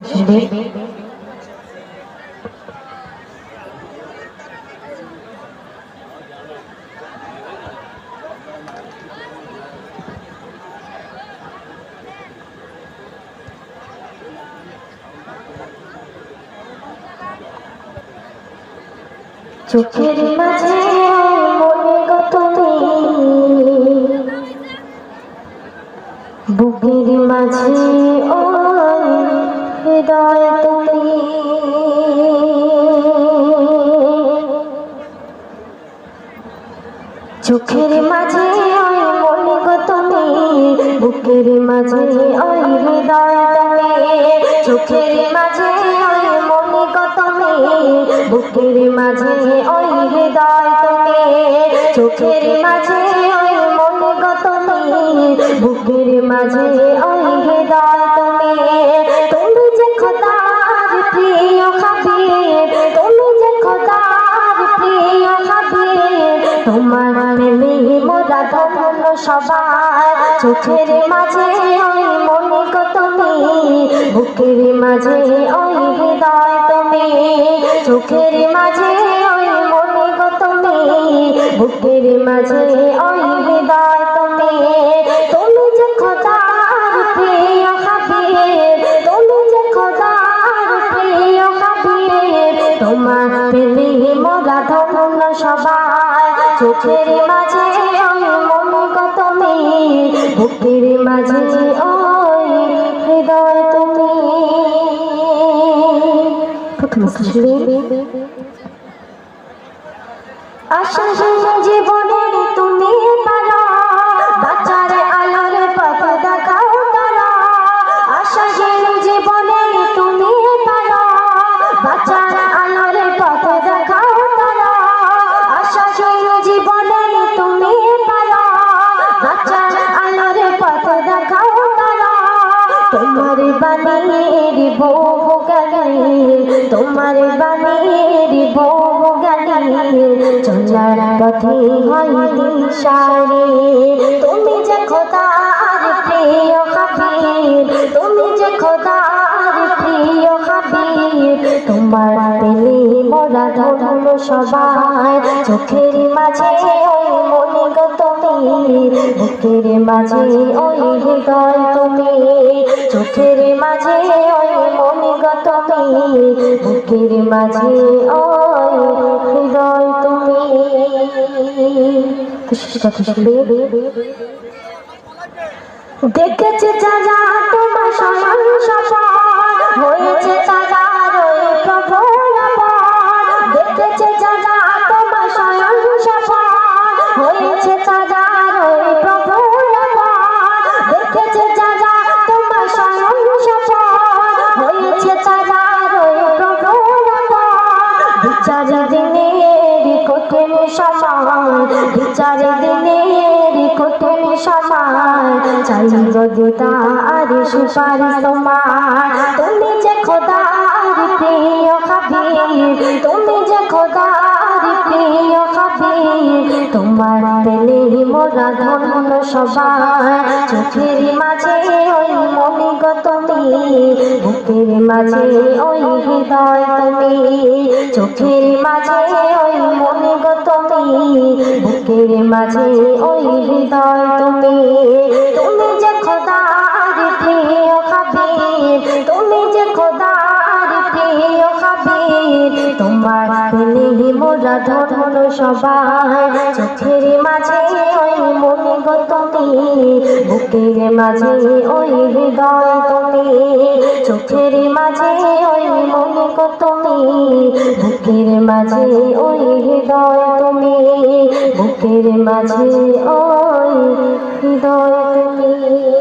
চোখের মাঝে মনে গো তুমি বুকের মাঝে ওই হৃদয় তুমি। চোখের মাঝে ওই মনে গো তুমি, বুকের মাঝে ওই হৃদয় তুমি। চোখের মাঝে ওই মনে গো তুমি, বুকের মাঝে ওই হৃদয় তুমি। চোখের মাঝে ওই মনে গো তুমি, বুকের মাঝে ওই হৃদয় তুমি। চোখের মাঝে ওই হৃদয় তুমি। চোখের মাঝে ওই মনে গো তুমি, বুকের মাঝে ওই হৃদয় তুমি। তুমি যে খোদার প্রিয় হাবিব তুমি যে খোদার প্রিয় হাবিব। তোমার প্রেমে মোরা ধন্য সবাই। চোখের মাঝে মন কত বুকের মাঝে ওই হৃদয় তুমি। আশ্বাসীন বহু গালি তোমার বাণীর বহু গালি চলার পথে হয় দিশারে, তুমি যে খোদার প্রিয় হাবিব, তুমি যে খোদার প্রিয় হাবিব। তোমার পেলে মোরা ধরল সবাই, চোখের মাঝে ওই মনে তুমি, বুকের মাঝে ওই হৃদয় তুমি। চোখের মাঝে ওই তুমি বুকের মাঝে ওই হৃদয় তুমি। দেখেছে চাচা তোমার বিচার দিনের কঠিন সময় বিচার দিনের কঠিন সময় চাই যদি তার সুপারি তোমার, তুমি যে খোদার প্রিয় হাবিব, তুমি যে খোদার প্রিয় হাবিব তোমার পেলে মোরা ধন্য সবাই চোখের মাঝে ওই মনে গো তুমি বুকের মাঝে ওই হৃদয় তুমি চোখের মাঝে ওই মনে গো তুমি বুকের মাঝে ওই হৃদয় তুমি তুমি যে খোদার প্রিয় হাবিব তুমি যে খোদার প্রিয় হাবিব তোমার পেলে মোরা ধরল সবাই, চোখের মাঝে ওই মনে গো তুমি, বুকের মাঝে ওই হৃদয় তুমি, চোখের মাঝে ওই মনে গো তুমি, বুকের মাঝে ওই হৃদয় তুমি, বুকের মাঝে ওই হৃদয় তুমি।